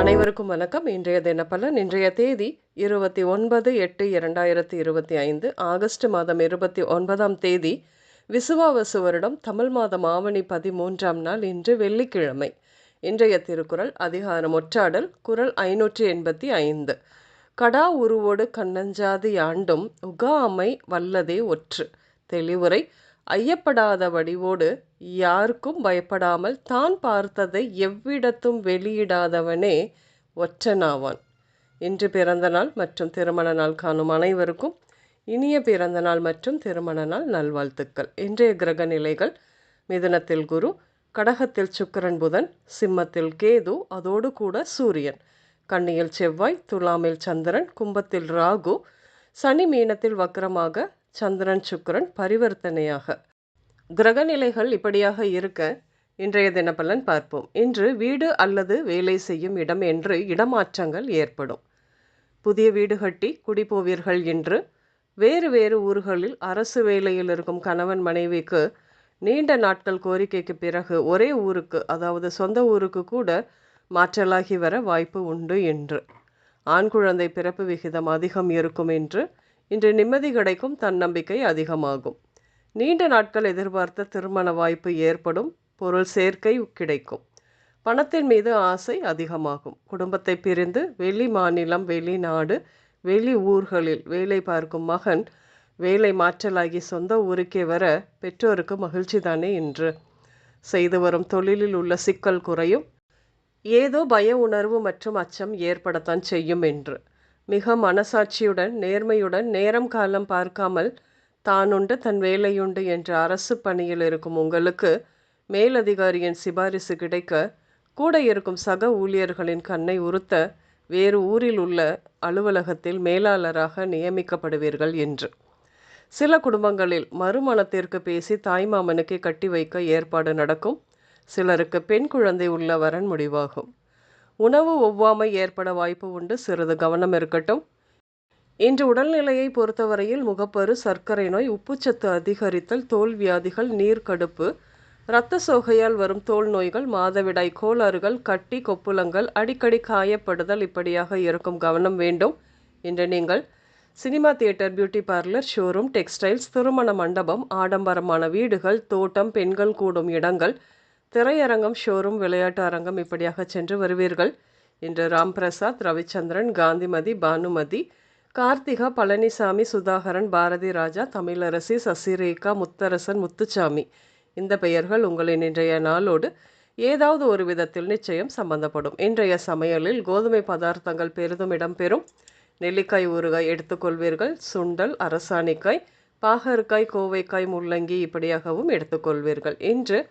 அனைவருக்கும் வணக்கம். இன்றைய தினப்பலன் இன்றைய தேதி இருபத்தி ஒன்பது எட்டு இரண்டாயிரத்தி இருபத்தி ஐந்து ஆகஸ்ட் மாதம் இருபத்தி ஒன்பதாம் தேதி விசுவாவசு வருடம் தமிழ் மாதம் ஆவணி பதிமூன்றாம் நாள் இன்று வெள்ளிக்கிழமை. இன்றைய திருக்குறள் அதிகாரம் ஒற்றாடல் குரல் ஐநூற்றி எண்பத்தி ஐந்து. கடா உருவோடு கண்ணஞ்சாதி ஆண்டும் உகாமை வல்லதே ஒற்று. தெளிவுரை ஐயப்படாத வடிவோடு யாருக்கும் பயப்படாமல் தான் பார்த்ததை எவ்விடத்தும் வெளியிடாதவனே ஒற்றனாவான். இன்று பிறந்த நாள் மற்றும் திருமண நாள் காணும் அனைவருக்கும் இனிய பிறந்த நாள் மற்றும் திருமண நாள் நல்வாழ்த்துக்கள். இன்றைய கிரக நிலைகள் மிதுனத்தில் குரு கடகத்தில் சுக்கரன் புதன் சிம்மத்தில் கேது அதோடு கூட சூரியன். கன்னியில் செவ்வாய் துலாமில் சந்திரன் கும்பத்தில் ராகு சனி மீனத்தில் வக்கரமாக சந்திரன் சுக்கரன் பரிவர்த்தனையாக. கிரகநிலைகள் இப்படியாக இருக்க இன்றைய தினப்பலன் பார்ப்போம். இன்று வீடு அல்லது வேலை செய்யும் இடம் என்று இடமாற்றங்கள் ஏற்படும். புதிய வீடு கட்டி குடிபோவீர்கள் என்று வேறு வேறு ஊர்களில் அரசு வேலையில் இருக்கும் கணவன் மனைவிக்கு நீண்ட நாட்கள் கோரிக்கைக்கு பிறகு ஒரே ஊருக்கு அதாவது சொந்த ஊருக்கு கூட மாற்றலாகி வர வாய்ப்பு உண்டு என்று. ஆண் குழந்தை பிறப்பு விகிதம் அதிகம் இருக்கும் என்று இன்று நிம்மதி கிடைக்கும் தன்னம்பிக்கை அதிகமாகும். நீண்ட நாட்கள் எதிர்பார்த்த திருமண வாய்ப்பு ஏற்படும் பொருள் சேர்க்கை கிடைக்கும். பணத்தின் மீது ஆசை அதிகமாகும். குடும்பத்தை பிரிந்து வெளி மாநிலம் வெளிநாடு வெளி ஊர்களில் வேலை பார்க்கும் மகன் வேலை மாற்றலாகி சொந்த ஊருக்கே வர பெற்றோருக்கு மகிழ்ச்சி தானே என்று செய்து வரும் தொழிலில் உள்ள சிக்கல் குறையும். ஏதோ பய உணர்வு மற்றும் அச்சம் ஏற்படத்தான் செய்யும் என்று மிக மனசாட்சியுடன் நேர்மையுடன் நேரம் காலம் பார்க்காமல் தானுண்டு தன் வேலையுண்டு என்ற அரசு பணியில் இருக்கும் உங்களுக்கு மேலதிகாரியின் சிபாரிசு கிடைக்க கூட இருக்கும் சக ஊழியர்களின் கண்ணை உறுத்த வேறு ஊரில் உள்ள அலுவலகத்தில் மேலாளராக நியமிக்கப்படுவீர்கள் என்று. சில குடும்பங்களில் மறுமணத்திற்கு பேசி தாய்மாமனுக்கு கட்டி வைக்க ஏற்பாடு நடக்கும். சிலருக்கு பெண் குழந்தை உள்ள வரன் முடிவாகும். உணவு ஒவ்வாமை ஏற்பட வாய்ப்பு உண்டு. சிறிது கவனம் இருக்கட்டும். இன்று உடல்நிலையை பொறுத்தவரையில் முகப்பரு சர்க்கரை நோய் உப்புச்சத்து அதிகரித்தல் தோல் வியாதிகள் நீர்க்கடுப்பு இரத்த சோகையால் வரும் தோல் நோய்கள் மாதவிடாய் கோளாறுகள் கட்டி கொப்புளங்கள் அடிக்கடி காயப்படுதல் இப்படியாக இருக்கும் கவனம் வேண்டும். இன்று நீங்கள் cinema theatre beauty parlour showroom textiles திருமண மண்டபம் ஆடம்பரமான வீடுகள் தோட்டம் பெண்கள் கூடும் இடங்கள் திரையரங்கம் ஷோரூம் விளையாட்டு அரங்கம் இப்படியாக சென்று வருவீர்கள். இன்று ராம் பிரசாத் ரவிச்சந்திரன் காந்திமதி பானுமதி கார்த்திகா பழனிசாமி சுதாகரன் பாரதி ராஜா தமிழரசி சசிரேகா முத்தரசன் முத்துச்சாமி. இந்த பெயர்கள் உங்களின் இன்றைய நாளோடு ஏதாவது ஒரு விதத்தில் நிச்சயம் சம்பந்தப்படும். இன்றைய சமையலில் கோதுமை பதார்த்தங்கள் பெரிதும் இடம்பெறும். நெல்லிக்காய் ஊறுகாய் எடுத்துக்கொள்வீர்கள். சுண்டல் அரசாணிக்காய் பாகற்காய் கோவைக்காய் முள்ளங்கி இப்படியாகவும் எடுத்துக்கொள்வீர்கள். இன்று